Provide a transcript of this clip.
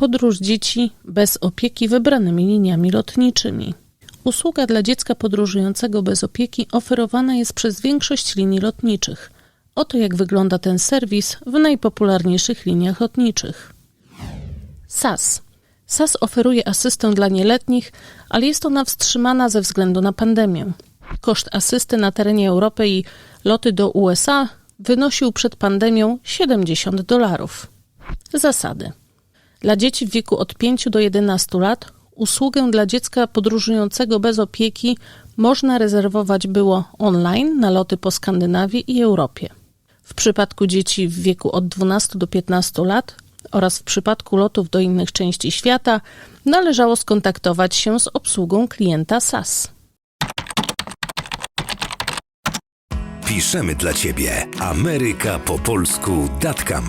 Podróż dzieci bez opieki wybranymi liniami lotniczymi. Usługa dla dziecka podróżującego bez opieki oferowana jest przez większość linii lotniczych. Oto jak wygląda ten serwis w najpopularniejszych liniach lotniczych. SAS. SAS oferuje asystę dla nieletnich, ale jest ona wstrzymana ze względu na pandemię. Koszt asysty na terenie Europy i loty do USA wynosił przed pandemią 70 dolarów. Zasady. Dla dzieci w wieku od 5 do 11 lat usługę dla dziecka podróżującego bez opieki można rezerwować było online na loty po Skandynawii i Europie. W przypadku dzieci w wieku od 12 do 15 lat oraz w przypadku lotów do innych części świata należało skontaktować się z obsługą klienta SAS. Piszemy dla Ciebie. Ameryka po polsku.com